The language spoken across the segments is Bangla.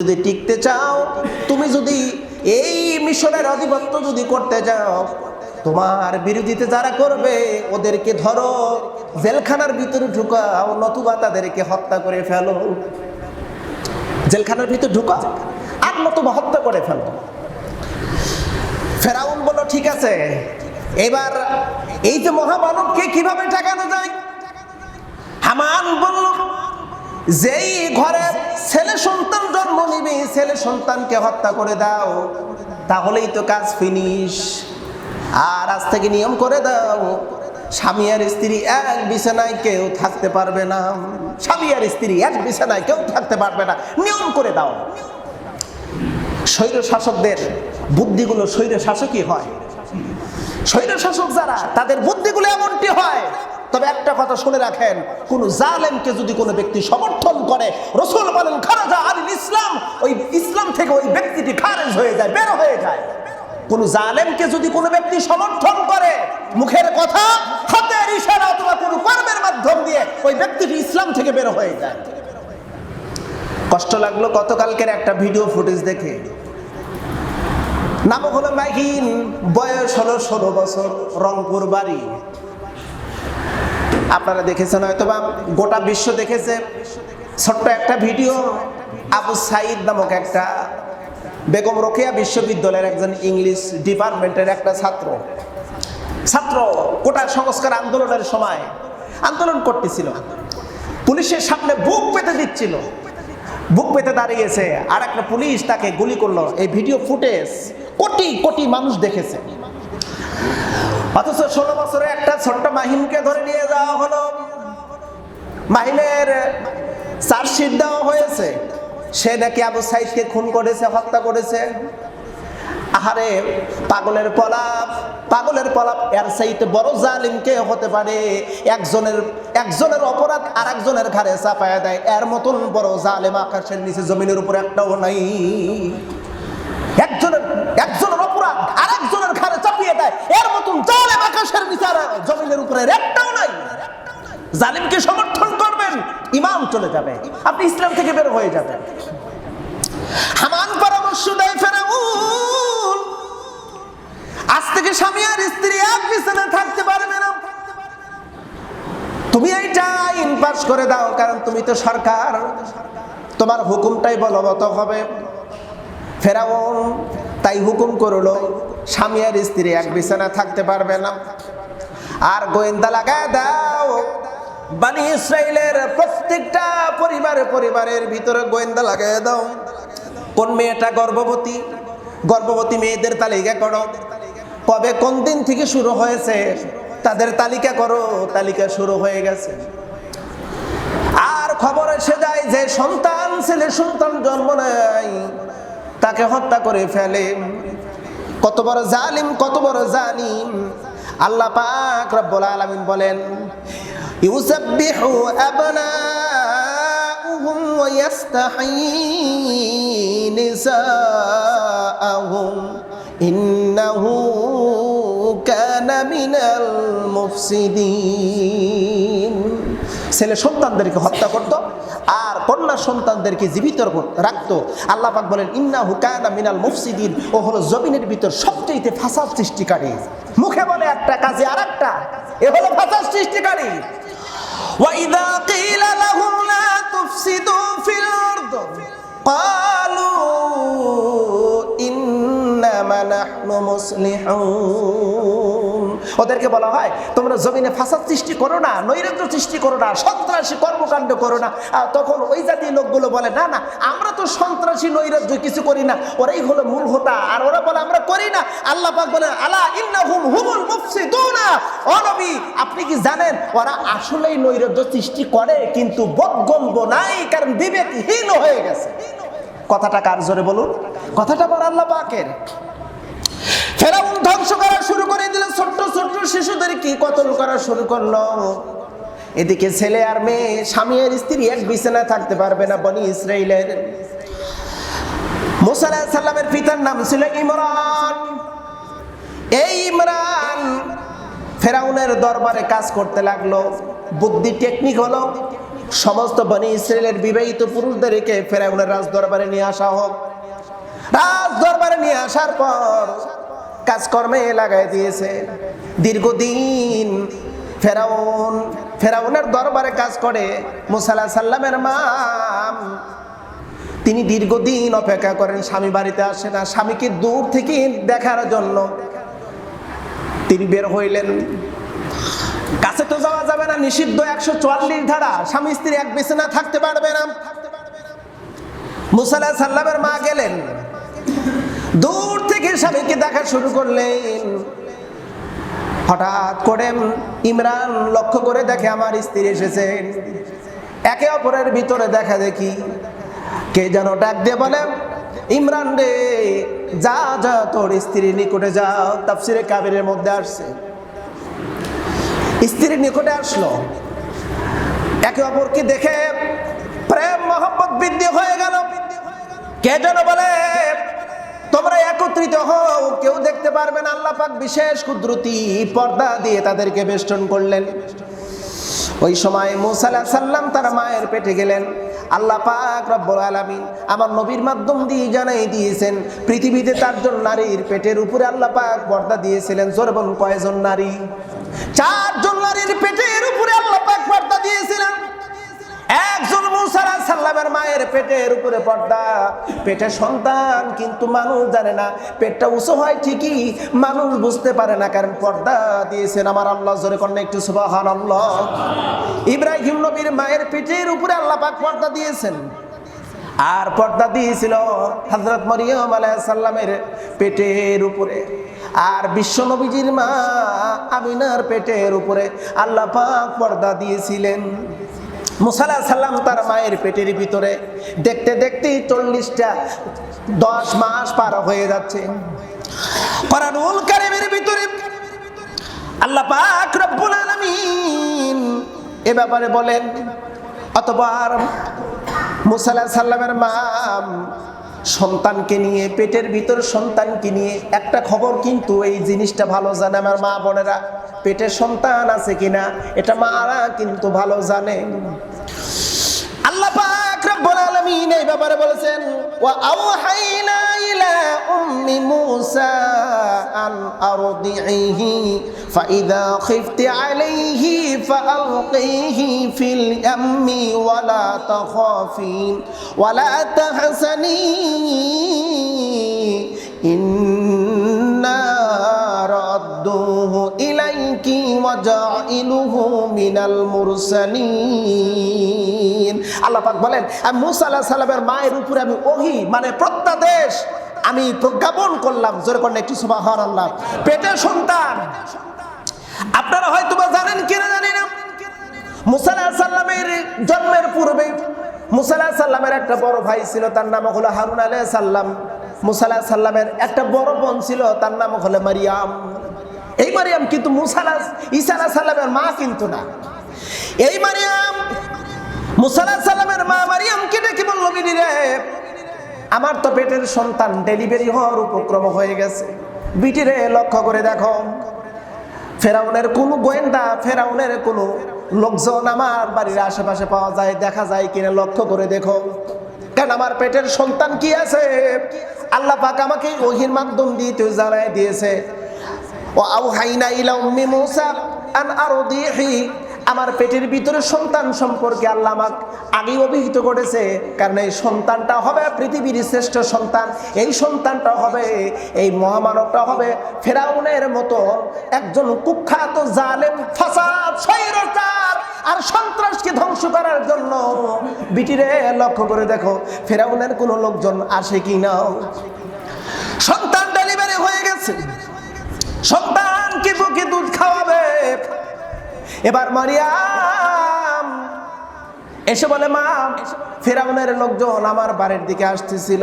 যদি টিকতে চাও, তুমি যদি এই মিশনের আধিপত্য যদি করতে চাও, তোমার বিরোধিতা যারা করবে, ওদেরকে ধরো, জেলখানার ভিতরে ঢুকাও, নতুবা তাদেরকে হত্যা করে ফেলো। জেলখানার ভিতরে ঢুকাও, আর নতুবা হত্যা করে ফেলো। ফেরাউন বলো ঠিক আছে, এবার এই যে মহামানবকে কীভাবে ঠেকানো যায়? হামান বলল যেই ঘরে ছেলে সন্তান জন্ম নিবে, ছেলে সন্তানকে হত্যা করে দাও, তাহলেই তো কাজ ফিনিশ আর আজ থেকে নিয়ম করে দাও, স্বামী আর স্ত্রী এক বিছানায় কেউ থাকতে পারবে না। স্বামী আর স্ত্রী এক বিছানায় কেউ থাকতে পারবে না। নিয়ম করে দাও। স্বৈর শাসকদের বুদ্ধিগুলো স্বৈর শাসকই হয়। স্বৈর শাসক যারা, তাদের বুদ্ধিগুলো এমনটি হয় তবে একটা কথা শুনে রাখেন, কোন জালেমকে যদি কোনো ব্যক্তি সমর্থন করে, রসুল বলেন, খারাজা আলিল ইসলাম, ওই ইসলাম থেকে ওই ব্যক্তিটি খারেজ হয়ে যায়, বের হয়ে যায়। কোন জালেমকে যদি কোনো ব্যক্তি সমর্থন করে, মুখের কথা, হাতের ইশারা অথবা কোনো কর্মের মাধ্যম দিয়ে ওই ব্যক্তিটি ইসলাম থেকে বের হয়ে যায়। কষ্ট লাগল গতকালকের একটা ভিডিও ফুটেজ দেখে। নাম হলো মাহিন বয়স হলো ষোলো বছর, রংপুর বাড়ি। আপনারা দেখেছেন হয়তো বা গোটা বিশ্ব দেখেছে। ছোট্ট একটা ভিডিও, আবু সাইদ নামক একটা বেগম রোকেয়া বিশ্ববিদ্যালয়ের একজন ইংলিশ ডিপার্টমেন্টের একটা ছাত্র। ছাত্র কোটা সংস্কার আন্দোলনের সময় আন্দোলন করতেছিল। পুলিশের সামনে বুক পেতে দিচ্ছিল। বুক পেতে দাঁড়িয়েছে। আর একটা পুলিশ তাকে গুলি করল। এই ভিডিও ফুটেজ কোটি কোটি মানুষ দেখেছে। অথচ ষোলো বছরে একটা ছোট্ট মাহিমকে ধরে নিয়ে যাওয়া হলো। মাহিমের চার্জশিট দেওয়া হয়েছে। সে নাকি আবু সাইদকে খুন করেছে, হত্যা করেছে। আহারে, পাগলের পলাপ পাগলের পলাপ এর সাইতে বড় হতে পারে? একজনের একজনের অপরাধ আর একজনের ঘাড়ে চাপায় দেয়। এর মতন বড় জালেম আকাশের নিচে জমিনের উপর একটাও নাই। একজনের একজনের দেয়। এর মতন জালেম আকাশের জমিনের উপরে নাই। জালিমকে সমর্থন করবেন, ইমাম চলে যাবে। আপনি ইসলাম থেকে বের হয়ে যাবেন। হামান পরামর্শ দেয় আজ থেকে স্বামী আর স্ত্রী এক বিছানায় থাকতে পারবে না। তুমি এইটা আইন করে দাও, কারণ তুমি তো সরকার। তোমার হুকুমটাই বলবত হবে। ফেরাউন তাই হুকুম করল। স্বামী আর স্ত্রী এক বিছানায় থাকতে পারবে না। আর গোয়েন্দা লাগায় দাও। বানি ইসরায়েলের প্রত্যেকটা পরিবারে পরিবারের ভিতরে গোয়েন্দা লাগায় দাও। কোন মেয়েটা গর্ভবতী? গর্ভবতী মেয়েদের তালিকা করো। কবে কোন দিন থেকে শুরু হয়েছে? তাদের তালিকা করো। তালিকা শুরু হয়ে গেছে। আর খবর এসে যায় যে সন্তান, ছেলে সন্তান জন্ম নেয়। তাকে হত্যা করে ফেলে। কত বড় জালিম, কত বড় জালিম। আল্লাহ পাক রব্বুল আলামিন বলেন, ইউসাব্বিহু আবনাউহুম ওয়া ইয়াস্তাহয়ী নিসাআহুম। ইন্নাহু কানা মিনাল মুফসিদিন। ছেলে সন্তানদেরকে হত্যা করত আর কন্যা সন্তানদেরকে জীবিত রাখতো আল্লাহ পাক বলেন ইন্না হুকায়না মিনাল মুফসিদিন ও হলো জমিনের ভিতর সবচেয়ে ফাসাদ সৃষ্টিকারী মুখে বলে একটা কাজে আর একটা এ হলো ফাসাদ সৃষ্টিকারী وإذا قيل لهم لا تفسدوا في الأرض قالوا إنما نحن مصلحون ওদেরকে বলা হয়, তোমরা জমিনে ফাসাদ সৃষ্টি করো না, নৈরাজ্য সৃষ্টি করো না, সন্ত্রাসী কর্মকাণ্ড করো না। তখন ওই জাতীয় লোকগুলো বলে, না না, আমরা তো সন্ত্রাসী, নৈরাজ্য কিছু করি না, ওরাই হলো মূল হোতা। আর ওরা বলে, আমরা করি না। আল্লাহ পাক বলেন আলা ইন্নাহুম হুমুল মুফসিদুনা। ও নবী, আপনি কি জানেন, ওরা আসলেই নৈরাজ্য সৃষ্টি করে, কিন্তু বোধগম্য নাই, কারণ বিবেকহীন হয়ে গেছে। কথাটা কার জোরে বলুন? কথাটা বল আল্লাহ পাকের। ফেরাউন ধ্বংস করা শুরু করে দিল ছোট্ট ছোট্ট শিশুদের কি কতল করা শুরু করল? এদিকে ছেলে আর মেয়ে, স্বামী আর স্ত্রী এক বিছানায় থাকতে পারবে না বনি ইসরায়েলের মুসা আলাইহিস সালামের পিতার নাম ছিল ইমরান। এই ইমরান ফেরাউনের দরবারে কাজ করতে লাগল। বুদ্ধি টেকনিক হলো সমস্ত বনি ইসরায়েলের বিবাহিত পুরুষদেরকে ফেরাউনের রাজ দরবারে নিয়ে আসা হোক। রাজ দরবারে নিয়ে আসার পর কাজকর্মে লাগাই দিয়েছে। দীর্ঘদিন ফেরাউন, ফেরাউনের দরবারে কাজ করে মুসাল্লাহ সাল্লামের মা, তিনি দীর্ঘদিন অপেক্ষা করেন, স্বামী বাড়িতে আসে না, স্বামীকে দূর থেকে দেখার জন্য। তিনি বের হইলেন। কাছে তো যাওয়া যাবে না, নিষিদ্ধ একশো চুয়াল্লিশ ধারা। স্বামী স্ত্রী এক বিছানা থাকতে পারবে না। মুসাল্লাহ সাল্লামের মা গেলেন। দূর থেকে স্বামীকে দেখা শুরু করলেন। হঠাৎ করে ইমরান লক্ষ্য করে দেখে আমার স্ত্রী এসেছেন। একে অপরের ভিতরে দেখা দেখি। কে যেন ডাক দিয়ে বলে, ইমরান রে, যা যা, তোর স্ত্রীর নিকটে যাও তাফসিরে কাবিরের মধ্যে আসছে। স্ত্রীর নিকটে আসলো। একে অপরকে দেখে প্রেম, মহব্বত বৃদ্ধি হয়ে গেল। কে যেন বলে তোমরা একত্রিত হও, কেউ দেখতে পারবে না, আল্লাহ পাক বিশেষ কুদরতি পর্দা দিয়ে তাদেরকে বেষ্টন করলেন। ওই সময় মুসাল্লাহ সাল্লাম তার মায়ের পেটে গেলেন। আল্লাহ পাক রব্বুল আলামিন আমার নবীর মাধ্যম দিয়ে জানাই দিয়েছেন, পৃথিবীতে চারজন নারীর পেটের উপরে আল্লাহ পাক পর্দা দিয়েছিলেন, জোরবন কয়জন নারী? চারজন নারীর পেটের উপরে আল্লাহ পাক পর্দা দিয়েছিলেন। মায়ের পেটের উপরে পর্দা। পেটে সন্তান কিন্তু মানুষ জানে না। পেটটা উঁচু হয় ঠিকই, মানুষ বুঝতে পারে না, কারণ পর্দা দিয়েছেন আমার আল্লাহ, জোরে কন্যা একটু সুবাহান আল্লাহ ইব্রাহিম নবীর মায়ের পেটের উপরে আল্লাহ পাক পর্দা দিয়েছেন। আর পর্দা দিয়েছিল হজরত মরিয়ম আলাইসাল্লামের পেটের উপরে। আর বিশ্ব নবীজির মা আমিনার পেটের উপরে আল্লাহ পাক পর্দা দিয়েছিলেন। মুসালা সাল্লাম তার মায়ের পেটের ভিতরে দেখতে দেখতেই চল্লিশটা দশ মাস পার হয়ে যাচ্ছে। কোরআনুল কারিমের ভিতরে আল্লাহ পাক আলামিন এ ব্যাপারে বলেন, অতবার মুসালা সাল্লামের মা সন্তানকে নিয়ে, পেটের ভিতর সন্তানকে নিয়ে। একটা খবর কিন্তু এই জিনিসটা ভালো জানে আমার মা বোনেরা। পেটে সন্তান আছে কিনা, এটা মারা কিন্তু ভালো জানে। আল্লাহ পাক রব্বুল আলামিন এই ব্যাপারে বলেছেন উম্মি মূসা আন আরদিহি ফাইদা খিফতি আলাইহি ফাআলকিহি ফিল ইয়াম্মি ওয়ালা তাখাফি ওয়ালা তাহসানি, ইন্না রাদ্দুহু ইলাইকি ওয়াজাইলুহু মিনাল মুরসালিন। আল্লাহ পাক বলেন, আমি মুসা আলাইহিস সালামের মায়ের উপরে আমি ওহি মানে প্রত্যাদেশ আমি প্রজ্ঞাপন করলাম, জোরে করেন একটু সুবহানাল্লাহ। পেটে সন্তান। আপনারা হয়তো বা জানেন কিনা জানি না। মুসা সাল্লামের জন্মের পূর্বে মুসা আলাইহিস সাল্লামের একটা বড় ভাই ছিল, তার নাম হলো হারুন আলাইহিস সাল্লাম মুসা আলাইহিস সাল্লামের একটা বড় বোন ছিল, তার নাম হলো মারিয়াম। এই মারিয়াম কিন্তু মুসালা আলাহ সাল্লামের মা কিন্তু না। এই মারিয়াম মুসালা সাল্লামের মা মারিয়ামকে ডেকে বলল বিনি রে আমার তো পেটের সন্তান ডেলিভারি হওয়ার উপক্রম হয়ে গেছে। বিটিরে লক্ষ্য করে দেখো। ফেরাউনের কোনো গোয়েন্দা, ফেরাউনের কোনো লোকজন আমার বাড়ির আশেপাশে পাওয়া যায়, দেখা যায় কিনা লক্ষ্য করে দেখো। কেন আমার পেটের সন্তান কি আছে? আল্লাহ পাক আমাকে ওহির মাধ্যম দিয়ে তুই জানাই দিয়েছে। ও আউ আউহাইনা ইলা উম্মি মূসা আন আরদিহি আমার পেটের ভিতরে সন্তান সম্পর্কে আল্লাহ আমাক আগেই অভিহিত করেছে, কারণ এই সন্তানটা হবে পৃথিবীর শ্রেষ্ঠ সন্তান। এই সন্তানটা হবে, এই মহামানবটা হবে ফেরাউনের মতো একজন কুখ্যাত জালেম ফাসাদ আর সন্ত্রাসকে ধ্বংস করার জন্য। বিটিরে, লক্ষ্য করে দেখো, ফেরাউনের কোনো লোকজন আসে কি না সন্তান ডেলিভারি হয়ে গেছে। সন্তানকে এবার মারিয়াম এসে বলে, মা, ফেরাউনের লোকজন আমার বাড়ির দিকে আসতেছিল।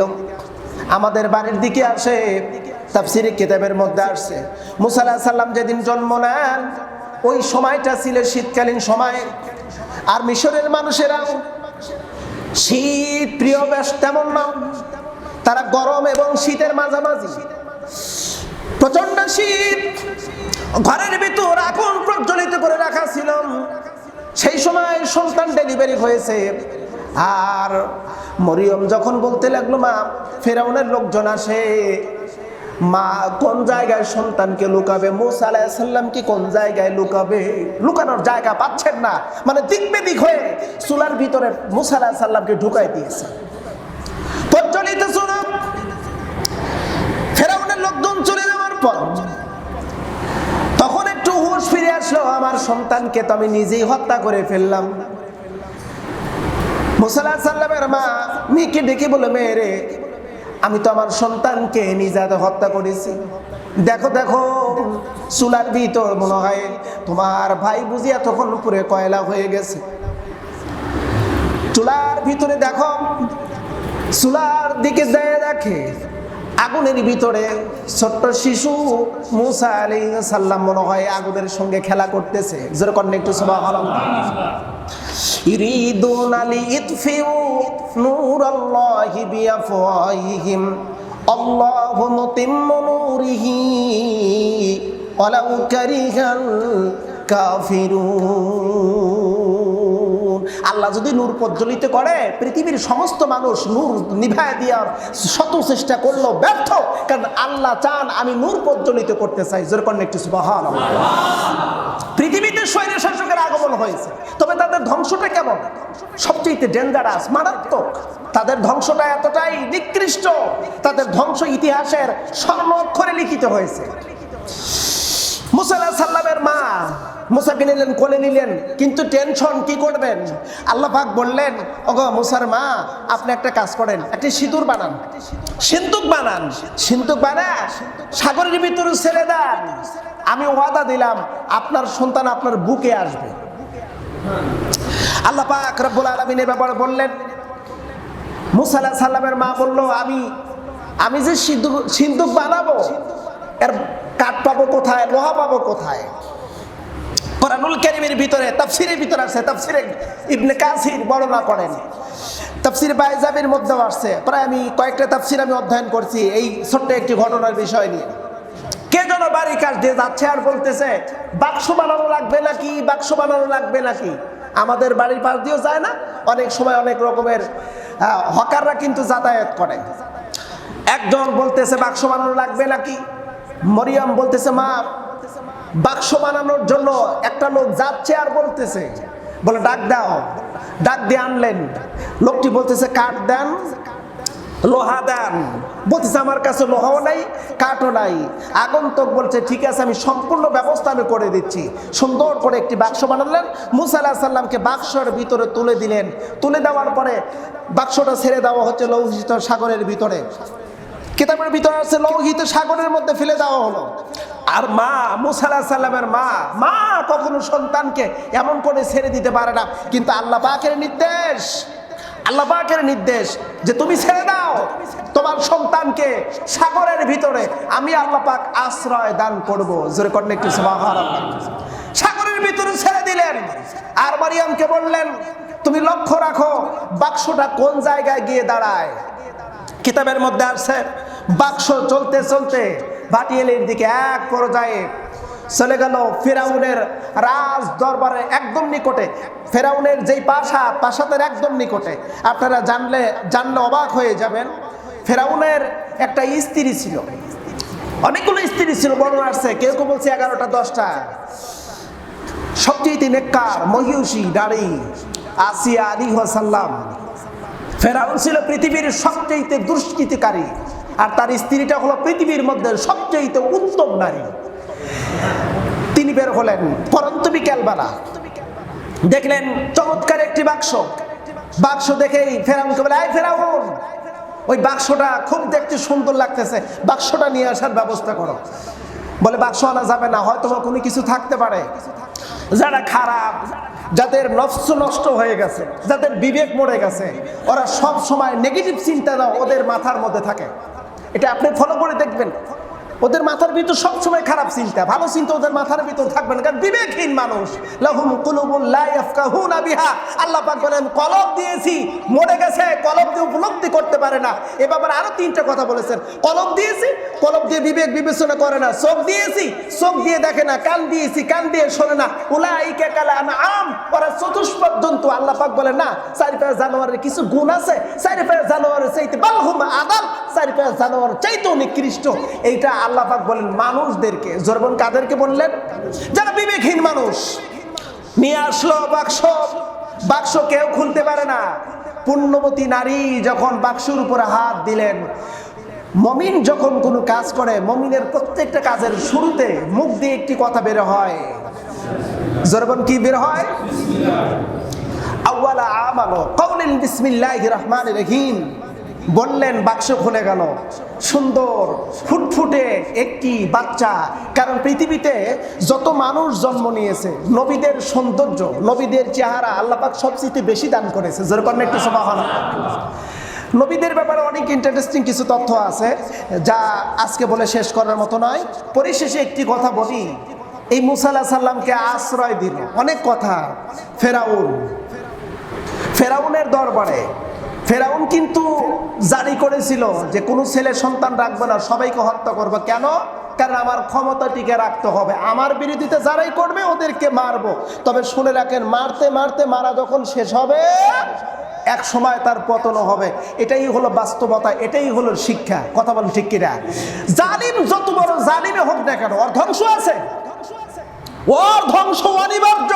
আমাদের বাড়ির দিকে আসে, তাফসিরি কিতাবের মধ্যে আসছে। মুসাল্লাহ সাল্লাম যেদিন জন্ম নেন, ওই সময়টা ছিল শীতকালীন সময়। আর মিশরের মানুষেরাও শীত, প্রিয় বেশ তেমন না। তারা গরম এবং শীতের মাঝামাঝি। প্রচণ্ড শীত। ঘরের ভিতর আগুন প্রজ্বলিত করে রাখা ছিল। সেই সময় সন্তান ডেলিভারি হয়েছে। আর মরিয়ম যখন বলতে লাগল, মা, ফেরাউনের লোকজন আসে। মা, কোন জায়গায় সন্তানকে লুকাবে? মুসা কি কোন জায়গায় লুকাবে? লুকানোর জায়গা পাচ্ছেন না। মানে দিক বেদিক হয়ে চুলার ভিতরে মুসা আলাইসাল্লামকে ঢুকাই দিয়েছে প্রচলিত শোনো ফেরাউনের লোকজন চলে যাওয়ার পর তখন একটু হুঁশ ফিরে আসলো, আমার সন্তানকে তো আমি নিজেই হত্যা করে ফেললাম। সাল্লামের মা মেয়েকে ডেকে বলে মেয়েরে আমি তো আমার সন্তানকে নিজাতে হত্যা করেছি। দেখো দেখো, চুলার ভিতর মনে হয় তোমার ভাই বুঝিয়া তখন পুরে কয়লা হয়ে গেছে। চুলার ভিতরে দেখো, চুলার দিকে যায় দেখে আগুনের ভিতরে ছোট্ট শিশু মুসা আলী সাল্লাম মনে হয় আগুনের সঙ্গে খেলা করতেছে। যেরকম একটু সভা হল ইরিদুন আলী ইতফিউ নূর আল্লাহি বিআফওয়াহিহিম। আল্লাহু মুতিম্মু নূরিহি ওয়ালাউ কারিহাল কাফিরুন। আল্লাহ যদি নূর প্রজ্বলিত করে, পৃথিবীর সমস্ত মানুষ নূর নিভায় দেওয়ার শত চেষ্টা করল ব্যর্থ। কারণ আল্লাহ চান আমি নূর প্রজ্বলিত করতে চাই। যেরকম একটি সুবাহান পৃথিবীতে স্বৈর শাসকের আগমন হয়েছে। তবে তাদের ধ্বংসটা কেমন? সবচেয়ে ডেঞ্জারাস মারাত্মক। তাদের ধ্বংসটা এতটাই নিকৃষ্ট। তাদের ধ্বংস ইতিহাসের স্বর্ণ অক্ষরে লিখিত হয়েছে। মুসাল্লাহ সাল্লামের মা মুসাকে নিলেন, কোলে নিলেন, কিন্তু টেনশন কি করবেন? আল্লাহ পাক বললেন, ওগো মুসার মা, আপনি একটা কাজ করেন, একটি সিঁদুর বানান। সিন্দুক বানান। সিন্দুক বানা সাগরের ভিতরে ছেড়ে দেন। আমি ওয়াদা দিলাম, আপনার সন্তান আপনার বুকে আসবে। আল্লাহ পাক রব্বুল আলমিন এ ব্যাপারে বললেন, মুসা আলাহ সাল্লামের মা বলল, আমি আমি যে সিন্দুক সিন্দুক বানাবো, এর কাঠ পাবো কোথায়, লোহা পাবো কোথায়? কোরআনুল কারীমের ভিতরে, তাফসিরের ভিতরে আছে তাফসিরে ইবনে কাসির বর্ণনা করেন। তাফসির বাইজাবের মধ্যেও আসছে। প্রায় আমি কয়েকটা তাফসির আমি অধ্যয়ন করছি এই ছোট্ট একটি ঘটনার বিষয় নিয়ে। কে যেন বাড়ি কাজ দিয়ে যাচ্ছে আর বলতেছে, বাক্স বানানো লাগবে নাকি, বাক্স বানানো লাগবে নাকি? আমাদের বাড়ির পাশ দিয়েও যায় না। অনেক সময় অনেক রকমের হকাররা কিন্তু যাতায়াত করে। একজন বলতেছে, বাক্স বানানো লাগবে নাকি? মরিয়াম বলতেছে, মা বাক্স বানানোর জন্য একটা লোক যাচ্ছে আর বলতেছে, বলে, ডাক দাও। ডাক দিয়ে আনলেন। লোকটি বলতেছে, কাঠ দেন। লোহা দেন। বলতেছে, আমার কাছে লোহাও নাই, কাঠও নাই। আগন্তক বলছে, ঠিক আছে, আমি সম্পূর্ণ ব্যবস্থা আমি করে দিচ্ছি। সুন্দর করে একটি বাক্স বানালেন। মুসা আলাহ সাল্লামকে বাক্সর ভিতরে তুলে দিলেন। তুলে দেওয়ার পরে বাক্সটা ছেড়ে দেওয়া হচ্ছে লৌহিত সাগরের ভিতরে। কিতাবের ভিতরে আছে, লৌহিত সাগরের মধ্যে ফেলে দেওয়া হলো। আর মা মুসাল্লাহ সাল্লামের মা মা কখনো সন্তানকে এমন করে ছেড়ে দিতে পারে না। কিন্তু আল্লাহ পাকের নির্দেশ, আল্লাহ পাকের নির্দেশ যে তুমি ছেড়ে দাও, তোমার সন্তানকে সাগরের ভিতরে আমি আল্লাহ পাক আশ্রয় দান করব। জোরে করেন একটু। সাগরের ভিতরে ছেড়ে দিলেন। আর মারিয়ামকে বললেন, তুমি লক্ষ্য রাখো, বাক্সটা কোন জায়গায় গিয়ে দাঁড়ায়? কিতাবের মধ্যে আসছে, বাক্স চলতে চলতে ভাটিয়ালির দিকে এক পর্যায়ে চলে গেল ফেরাউনের রাজ দরবারের একদম নিকটে। ফেরাউনের যেই পাশা, পাশাতের একদম নিকটে। আপনারা জানলে জানলে অবাক হয়ে যাবেন, ফেরাউনের একটা স্ত্রী ছিল। অনেকগুলো স্ত্রী ছিল, বর্ণনা আসছে। কেউ কেউ বলছে এগারোটা, দশটা। সবচেয়ে নেককার, মহিষী, নারী, আসিয়া আলী সাল্লাম ফেরাউন ছিল পৃথিবীর সবচেয়ে দুষ্কৃতিকারী, আর তার স্ত্রীটা হলো পৃথিবীর মধ্যে সবচেয়ে উত্তম নারী। তিনি বের হলেন পরন্ত বিকেলবেলা। দেখলেন চমৎকার একটি বাক্স। বাক্স দেখেই ফেরাউনকে বলে, আয় ফেরাউন! ওই বাক্সটা খুব দেখতে সুন্দর লাগতেছে। বাক্সটা নিয়ে আসার ব্যবস্থা করো। বলে, বাক্স আনা যাবে না হয়তো কোনো কিছু থাকতে পারে। যারা খারাপ যাদের নফস নষ্ট হয়ে গেছে, যাদের বিবেক মরে গেছে, ওরা সব সময় নেগেটিভ চিন্তা ওদের মাথার মধ্যে থাকে। এটা আপনি ফলো করে দেখবেন। ওদের মাথার ভিতর সবসময় খারাপ চিন্তা। ভালো চিন্তা ওদের মাথার ভিতর থাকবে না, কারণ বিবেকহীন মানুষ। লাহুম কুলুবুল বিহা। আল্লাহ পাক বলেন, কলব দিয়েছি, মরে গেছে, কলব দিয়ে উপলব্ধি করতে পারে না। এ ব্যাপারে আরও তিনটা কথা বলেছেন। কলব দিয়েছি, কলব দিয়ে বিবেক বিবেচনা করে না। চোখ দিয়েছি, চোখ দিয়ে দেখে না। কান দিয়েছি, কান দিয়ে শোনে না। উলাইকা আম ওরা চতুষ্পদ আল্লাহ পাক বলেন, না, চারি পায়ে জানোয়ারের কিছু গুণ আছে। চারি পায়ে জানোয়ারের চাইতে বালহুম আদাল চারি পায়ে জানোয়ার চাইতেও নিকৃষ্ট। এইটা আল্লাহ পাক বলেন মানুষদেরকে। জরবন কাদেরকে বললেন? যারা বিবেকহীন মানুষ। নিয়ে আসলো বাক্স। বাক্স কেউ খুলতে পারে না। পুণ্যবতী নারী যখন বাক্সর উপরে হাত দিলেন, মমিন যখন কোনো কাজ করে, মমিনের প্রত্যেকটা কাজের শুরুতে মুখ দিয়ে একটি কথা বের হয়। জরবন কি বের হয়? আউয়ালা আমালো কওলিন বিসমিল্লাহির রহমানির রহিম। বললেন, বাক্স খুলে গেল। সুন্দর, ফুটফুটে একটি বাচ্চা। কারণ পৃথিবীতে যত মানুষ জন্ম নিয়েছে, নবীদের সৌন্দর্য, নবীদের চেহারা আল্লাপাক সবচেয়ে বেশি দান করেছে। যেরকম একটু সমাহান নবীদের ব্যাপারে অনেক ইন্টারেস্টিং কিছু তথ্য আছে, যা আজকে বলে শেষ করার মতো নয়। পরিশেষে একটি কথা বলি। এই মুসাল্লাহ সাল্লামকে আশ্রয় দিল। অনেক কথা। ফেরাউন। ফেরাউনের দরবারে ফেরাউন কিন্তু জারি করেছিল যে কোনো ছেলে সন্তান রাখবে না, সবাইকে হত্যা করবে। কেন? কারণ আমার ক্ষমতা টিকে রাখতে হবে। আমার বিরোধিতা যারাই করবে, ওদেরকে মারবো। তবে শুনে রাখেন, মারতে মারতে মারা যখন শেষ হবে, এক সময় তার পতনও হবে। এটাই হলো বাস্তবতা, এটাই হলো শিক্ষা। কথা বলেন ঠিক কিনা? জালিম যত বড় জালিমে হোক না কেন, ওর ধ্বংস আছে। ওর ধ্বংস অনিবার্য।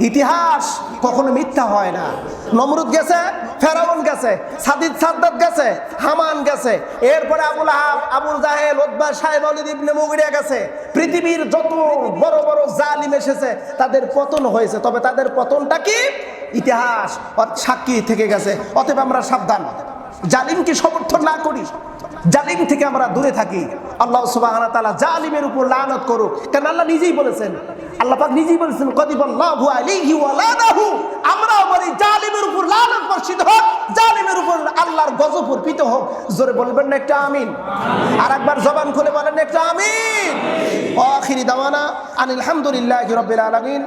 ইতিহাস কখনো মিথ্যা হয় না। নমরুদ গেছে, ফেরাউন গেছে, সাদিদ সাদ্দাত গেছে, হামান গেছে। এরপরে আবুল আহাব, আবুল জাহেল ওদবা সাহেব অলিদ ইবনে মুগিরিয়া গেছে। পৃথিবীর যত বড় বড় জালিম এসেছে, তাদের পতন হয়েছে। তবে তাদের পতনটা কি? ইতিহাস সাক্ষী থেকে গেছে। অতএব আমরা সাবধান। জালিমকে সমর্থন না করি? জালিম থেকে আমরা দূরে থাকি। আল্লাহ সুবাহ তাআলা জালিমের উপর লানত করুক। কারণ আল্লাহ নিজেই বলেছেন আল্লাহ পাক নিজেই বলেছেন, কদিবাল্লাহু আলাইহি ওয়া লানাহু আমার বলি জালিমের উপর লানত বর্ষিত হোক, জালিমের উপর আল্লাহর গজব অর্পিত হোক। জোরে বলবেন না একটা আমিন। আর একবার জবান খুলে বলেন একটা আমিন। আখিরি দাওয়ানা আনিল হামদুলিল্লাহি রাব্বিল আলামিন।